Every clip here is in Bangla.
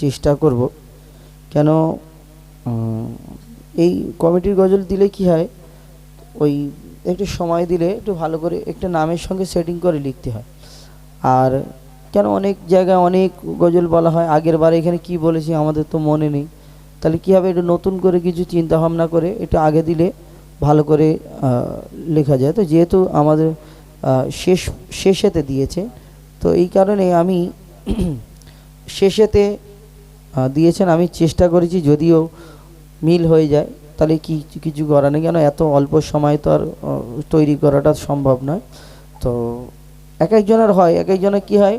চেষ্টা করব। কেন এই কমিটির গজল দিলে কি হয়? ওই একটু সময় দিলে একটু ভালো করে একটা নামের সঙ্গে সেটিং করে লিখতে হয়। আর কেন অনেক জায়গায় অনেক গজল বলা হয়, আগের বার এখানে কি বলেছি আমাদের তো মনে নেই। তাহলে কী হবে, একটু নতুন করে কিছু চিন্তা ভাবনা করে একটু আগে দিলে ভালো করে লেখা যায়। তো যেহেতু আমাদের শেষ, শেষেতে দিয়েছে, তো এই কারণে আমি শেষেতে দিয়েছেন, আমি চেষ্টা করেছি, যদিও মিল হয়ে যায়, তাহলে কি কিছু করার নেই? কেন, এত অল্প সময় তো আর তৈরি করাটা সম্ভব নয়। তো এক একজনের হয়, এক একজনের কী হয়,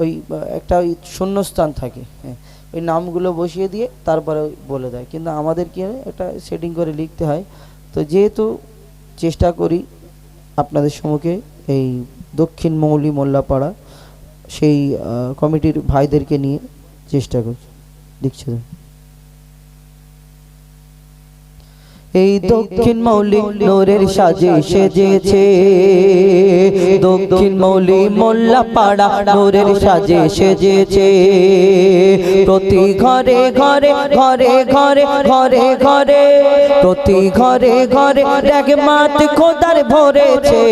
ওই, একটা ওই শূন্যস্থান থাকে হ্যাঁ ওই নামগুলো বসিয়ে দিয়ে তারপরে বলে দেয়। কিন্তু আমাদের কী হয়, একটা সেটিং করে লিখতে হয়। তো যেহেতু চেষ্টা করি আপনাদের সম্মুখে, এই দক্ষিণ মৌলি মোল্লাপাড়া সেই কমিটির ভাইদেরকে নিয়ে চেষ্টা করছি। লিখছে তো। এই দক্ষিণ মৌলি নোরের সাজে সেজেছে, দক্ষিণ মৌলি মোল্লা পাড়া নোরের সাজে সেজেছে। প্রতি ঘরে ঘরে ঘরে ঘরে ঘরে ঘরে, প্রতি ঘরে ঘরে দেখ মাত খোদার ভরেছে।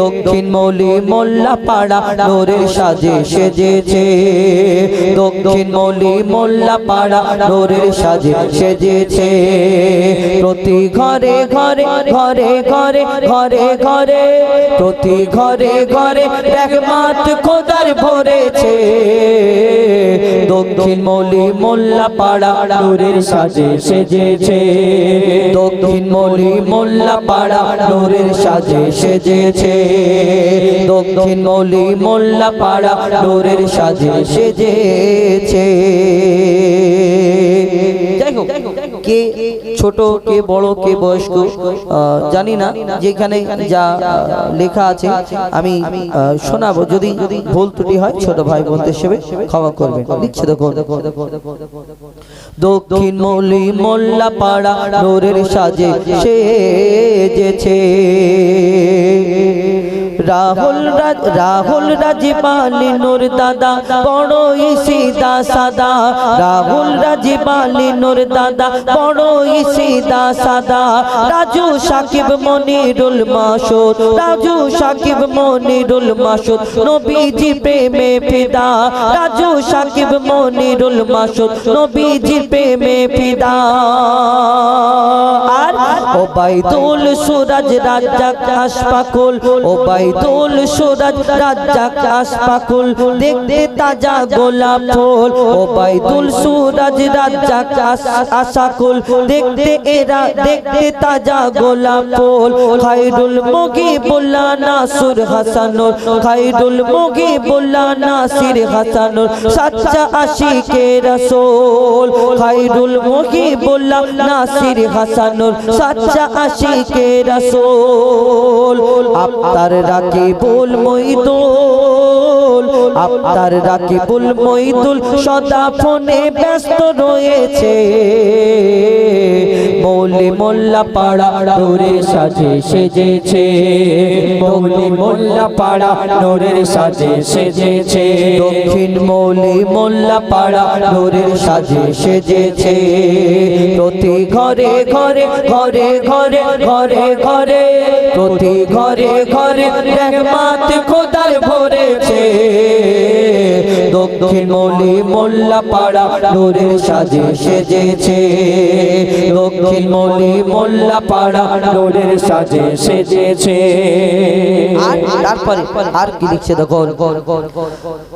দক্ষিণ মৌলি মোল্লা পাড়া নোরের সাজে সেজেছে। দক্ষিণ মৌলি মোল্লা পাড়া নোরের সাজে সেজেছে। প্রতি ঘরে ঘরে ঘরে ঘরে ঘরে ঘরে, প্রতি ঘরে ঘরে দেখ মাত খোদার ভরেছে। দক্ষিণ মৌলি মোল্লা পাড়া নোরের সাজে সেজেছে। দক্ষিণ মৌলি মোল্লা পাড়া নোরের সাজে সেজেছে। দক্ষিণ মৌলি মোল্লা পাড়া নোরের সাজে সেজেছে। কে ছোট, কে বড়, কে বয়স্ক জানি না, যেখানে যা লেখা আছে, আমি শোনাবো। যদি ভুল ত্রুটি হয়, ছোট ভাই বোনদের হিসেবে ক্ষমা করবে লিখছে দেখো দক্ষিণ মৌলি মোল্লা পাড়া নোরের সাজে সেজেছে। রাহুল রাজ রাহুল রাজবালি নূর দাদা বড়ই সিদা। সাদা। রাহুল রাজবালি নূর দাদা বড়ই সিদা সাদা। রাজু সাকিব মনিরুল মাসুদ রাজু সাকিব মনিরুল মাসুদ নবীজি প্রেমে ফিদা। রাজু সাকিব মনিরুল মাসুদ নবীজি প্রেমে ফিদা। আর ওবাইদুল সুরাজ রাজ্জাক আশফাকুল ওবাইদুল সুরাজ রাজ্জাক আশফাকুল, দেখতে তাজা গোলাপ ফুল। ওবাইদুল সুরাজ রাজ্জাক আশাকুল, দেখতে এরা, দেখতে তাজা গোলাপ ফুল। খাইরুল খাইরুল নাসির সাচ্চা খাইরুল নাসির সাচ্চা রাসূল। আফতার মৈদুল মইদুল। আফতার বল মইদুল সদা ফোনে ব্যস্ত রয়েছে। মৌলি মোল্লা পাড়া নোরের সাজে সেজেছে। মৌলি মোল্লা পাড়া নোরের সাজে সেজেছে। দক্ষিণ মৌলি মোল্লা পাড়া নোরের সাজে সেজেছে। প্রতি ঘরে ঘরে ঘরে ঘরে ঘরে ঘরে, প্রতি ঘরে ঘরে, রহমাত খোদার ভরেছে। দক্ষিণ মৌলি মোল্লা পাড়া নোরের সাজে সেজেছে। দক্ষিণ মৌলি মোল্লা পাড়া নোরের সাজে সেজেছে। আর তারপরে আর কি লিখছে দেখো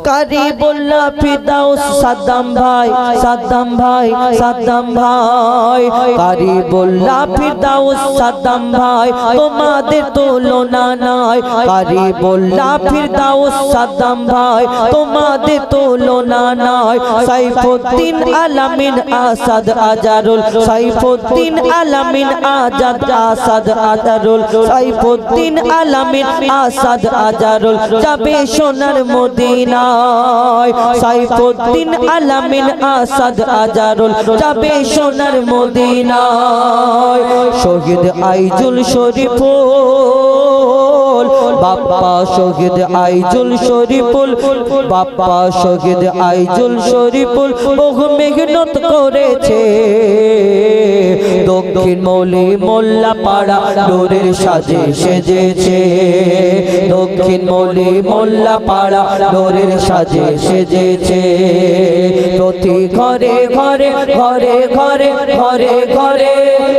কারি বললা ফিদাও সাদ্দাম ভাই সাদ্দাম ভাই সাদ্দাম ভাই। কারি বললা ফিদাও সাদ্দাম ভাই তোমাদের তুলনা নাই। কারি বললা ফিরদাও সাদ্দাম ভাই তোমাদের তুলনা নাই সাইফুদ্দিন আলামিন আসাদ আজারুল। সাইফুদ্দিন আলামিন আজাদ আসাদ আজারুল। সাইফুদ্দিন আলামিন আসাদ আজারুল। যাবে সোনার মদিনায়। সাইফুদ্দিন আলামিন আসাদ আজারুল। যাবে সোনার মদিনায়। শহীদ আইজুল শরীফুল। বাপ্পা শহীদ আইজুল শরীফুল। বাপ্পা শহীদ আইজুল শরীফুল বহু মেহনত করেছে। দক্ষিণ মৌলি মোল্লা পাড়া নূরের সাজে সেজেছে। দক্ষিণ মৌলি মোল্লা পাড়া নূরের সাজে সেজেছে। প্রতি ঘরে ঘরে ঘরে ঘরে ঘরে ঘরে,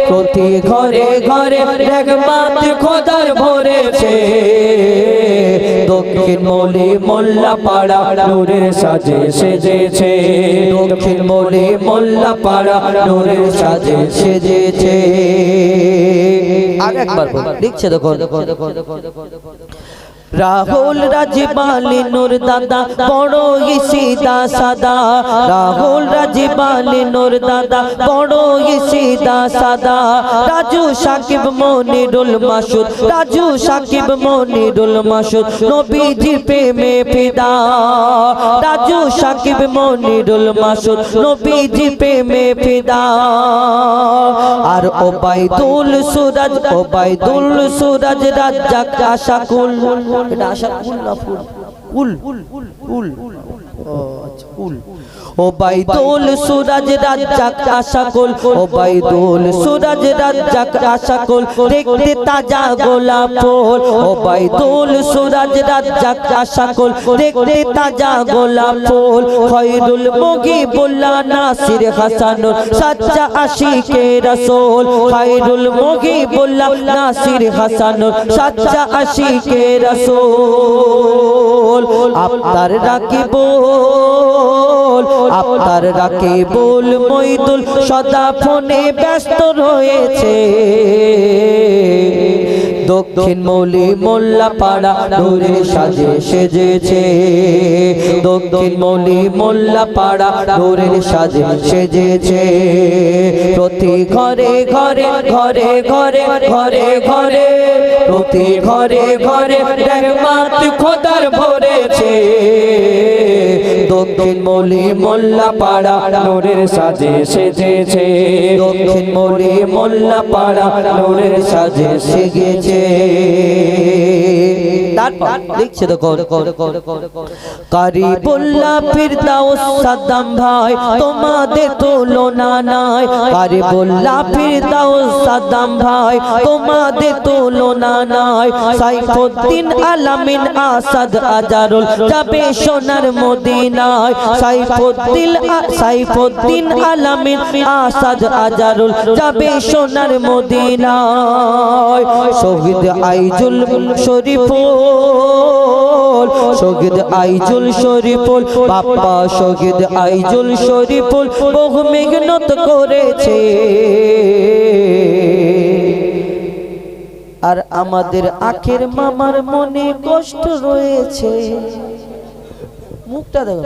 প্রতি ঘরে ঘরে একমাত খোদার ভরেছে। দক্ষিণ মৌলি মোল্লা পাড়া নূরের সাজে সেজেছে। দক্ষিণ মৌলি মোল্লা পাড়া নূরের সাজে সেজেছে। আর একবার দেখো দেখো দেখো রাহুল রাজবালি নূর দাদা বড় সিদা। সাদা। রাহুল রাজবালি নূর দাদা বড় সিদা সাদা। রাজু সাকিব মনিরুল মাসুদ রাজু সাকিব মনিরুল মাসুদ নবীজি প্রেমে ফিদা। রাজু সাকিব মনিরুল মাসুদ নবীজি প্রেমে ফিদা। আর ওবাইদুল সুরাজ ওবাইদুল সুরাজ রাজ্জাক আশাকুল। এটা আশা কুল না ফুল। কুল কুল ও আচ্ছা কুল ওবাইদুল সুরাজ রাজ্জাক আশাকুল ওবাইদুল সুরাজ রাজ্জাক আশাকুল দেখতে তাজা গোলাপ ফুল। ওবাইদুল সুরাজ রাজ্জাক আশাকুল দেখতে তাজা গোলাপ ফুল। খৈরুল মুগিবুল্লাহ নাসির হাসানুর সাচ্চা আশিকে রাসূল। খৈরুল মুগিবুল্লাহ নাসির হাসানুর সাচ্চা আশিকে রাসূল। আপনার রাকিবুল আপনার রাকিবুল মইদুল সদা ফোনে ব্যস্ত রয়েছে। দক্ষিণ মৌলি মোল্লা পাড়া নূরের সাজে সেজেছে। দক্ষিণ মৌলি মোল্লা পাড়া নূরের সাজে সেজেছে। প্রতি ঘরে ঘরে ঘরে ঘরে ঘরে ঘরে, প্রতি ঘরে ঘরে খোদার ভরেছে। দক্ষিণ মলি মোল্লা পাড়া নোরের সাজে সেজেছে। দক্ষিণ মলি মোল্লা পাড়া নোরের সাজে সেজেছে। লিখছে দেখো কারিবুল্লাহ ফিরদাউস সাদ্দাম ভাই, তোমাদের তুলনা নাই। কারিবুল্লাহ ফিরদাউস সাদ্দাম ভাই, তোমাদের তুলনা নাই। সাইফুদ্দিন আলামিন আসাদ আজারুল যাবে সোনার মদিনায়। সাইফুদ্দিন সাইফুদ্দিন আলামিন আসাদ আজারুল যাবে সোনার মদিনায়। শহীদ আইজুল শরীফুল শহীদ আইজুল শরীফুল, বাপ্পা শহীদ আইজুল শরীফুল, বহু মেহনত করেছে আর আমাদের আখের মামার মনে কষ্ট রয়েছে মুখটা দেখো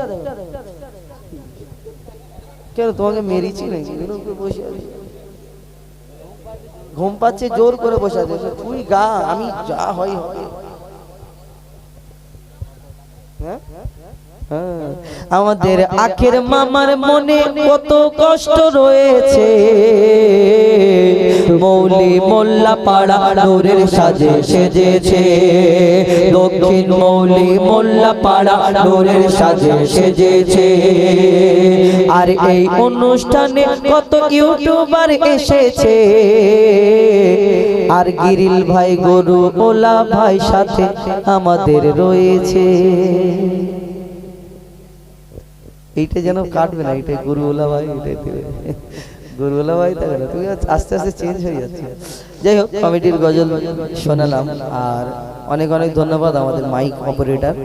কেন তোমাকে মেরেছি নাকি। ঘুম পাচ্ছে, জোর করে বসে আছে তুই গা, আমি যা হ্যাঁ? হ্যাঁ। আমাদের আখের মামার মনে কত কষ্ট রয়েছে। মৌলি মোল্লা পাড়া নূরের সাজে সেজেছে। দক্ষিণ মৌলি মোল্লা পাড়া নূরের সাজে সেজেছে। আর এই অনুষ্ঠানে কত ইউটিউবার এসেছে। আর গিরিল ভাই গরু ওলা ভাই সাথে আমাদের রয়েছে। এইটা যেন কাটবে না এটা গরুওয়ালা ভাই এটাই গরুওয়ালা ভাই। থাকে না। তুমি আস্তে আস্তে চেঞ্জ হয়ে যাচ্ছে। যাই হোক কমিটির গজল শোনালাম। আর অনেক অনেক ধন্যবাদ আমাদের মাইক অপারেটর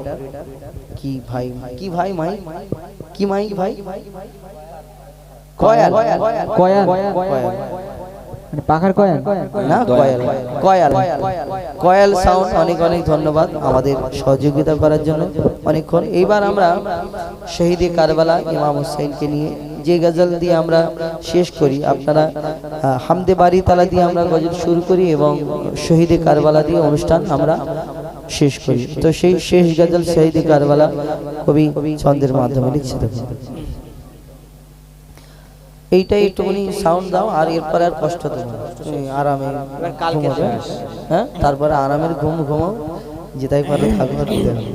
কি ভাই কি ভাই মাইক কি মাইক ভাই? কয়াল। কয়াল। কয়াল। মানে পাখার কয়াল? না কয়াল। কয়াল। কয়াল সাউন্ড অনেক অনেক ধন্যবাদ আমাদের সহযোগিতা করার জন্য অনেকক্ষণ। এইবার আমরা শহীদে কারবালা ইমাম হুসাইনকে নিয়ে যে গজল দিয়ে আমরা শেষ করি আপনারা হামদে বাড়ি তালা দিয়ে আমরা গজল শুরু করি এবং শহীদে কারবালা দিয়ে অনুষ্ঠান আমরা শেষ করি। তো সেই শেষ গজল শহীদে কারবালা কবি ছন্দের মাধ্যমে লিখছে দেখুন এইটাই একটুখানি সাউন্ড দাও আর এরপরে আর কষ্ট দেবো আরামে হ্যাঁ? তারপরে আরামের ঘুম ঘুমাও যেটাই পারো থাকো আর বিদায় হও।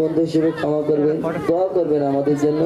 বন্ধু হিসেবে ক্ষমা করবেন দোয়া করবেন আমাদের জন্য।